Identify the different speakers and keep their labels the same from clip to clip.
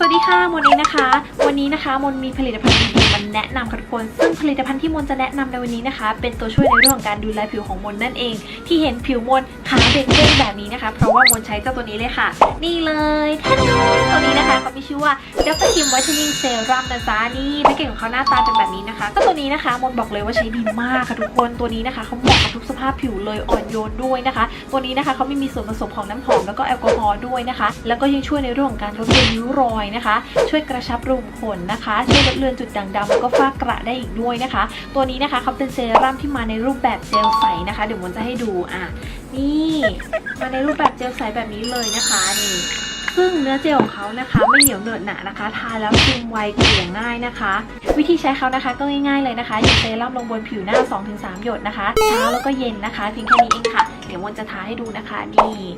Speaker 1: สวัสดีค่ะมนเองนะคะ วันนี้นะคะมนมีผลิตภัณฑ์ดีๆมาแนะนำค่ะทุกคน ซึ่งผลิตภัณฑ์ที่มนจะแนะนำในวันนี้นะคะ เป็นตัวช่วยในเรื่องของการดูแลผิวของมนนั่นเอง ที่เห็นผิวมนขาเด็กเด้งแบบนี้นะคะ เพราะว่ามนใช้เจ้าตัวนี้เลยค่ะ นี่เลยท่นตัวนี้นะคะเขามีชื่อว่า d r Team Whitening Serum นะจ๊ะนี่แพ็กเกจของเขาหน้าตาเป็นแบบนี้นะคะก็ตัวนี้นะคะมนบอกเลยว่าใช้ดีมากค่ะทุกคนตัวนี้นะคะเขาเหมาะกับทุกสภาพผิวเลยอ่อนโยนด้วยนะคะ ตัวนี้นะคะเขาไม่มีส่วนผสมของน้ำหอมแล้วก็แอลกอฮอล์ด้วยนะคะ แล้วก็ยังช่วยในเรื่องของการลดเลือนริ้วรอยนะคะ ช่วยกระชับรูขุมขนนะคะ ช่วยลดเลือนจุดด่างดำแล้วก็ฝ้ากระได้อีกด้วยนะคะ ตัวนี้นะคะเขาเป็นเซรั่มที่มาในรูปแบบเจลใสนะคะ เดี๋ยวมนจะให้ดูอะนี่มาในรูปแบบเจลใสแบบนี้เลยนะคะนี่ซึ่งเนื้อเจลของเขานะคะไม่เหนียวเหนอะหนะนะคะ ทาแล้วซึมไวเกลี่ยง่ายนะคะ วิธีใช้เขานะคะก็ง่ายๆเลยนะคะหยดเซรั่มลงบนผิวหน้า 2-3 หยดนะคะเช้าแล้วก็เย็นนะคะเพียงแค่นี้เองค่ะ เดี๋ยวมนจะทาให้ดูนะคะนี่นี่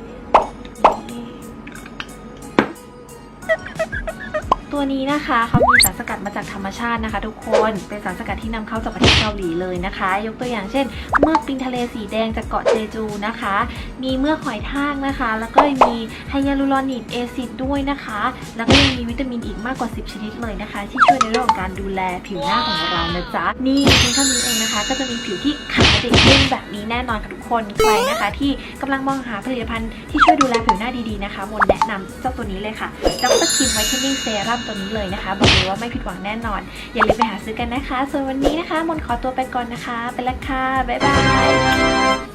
Speaker 1: ตัวนี้นะคะเขามีสารสกัดมาจากธรรมชาตินะคะ ทุกคนเป็นสารสกัดที่นำเข้าจากประเทศเกาหลีเลยนะคะ ยกตัวอย่างเช่นเมือกปิงทะเลสีแดงจากเกาะเจจูนะคะ มีเมือกหอยทากนะคะ แล้วก็มีไฮยาลูรอนิกแอซิดด้วยนะคะ แล้วก็ยังมีวิตามินอีกมากกว่า 10 ชนิดเลยนะคะ ที่ช่วยในเรื่องของการดูแลผิวหน้าของเรานะจ๊ะนี่เพียงเท่านี้เองนะคะ ก็จะมีผิวที่ข ตึ้งแบบนี้แน่นอนค่ะทุกคนใครนะคะ ที่กำลังมองหาผลิตภัณฑ์ที่ช่วยดูแลผิวหน้าดีๆนะคะมนแนะนำเจ้าตัวนี้เลยค่ะดรคิมไวท์เทนนิ่งเซรั่มตัวนี้เลยนะคะ บอกเลยว่าไม่ผิดหวังแน่นอน อย่าลืมไปหาซื้อกันนะคะ ส่วนวันนี้นะคะ มนขอตัวไปก่อนนะคะ ไปละค่ะบ๊ายบาย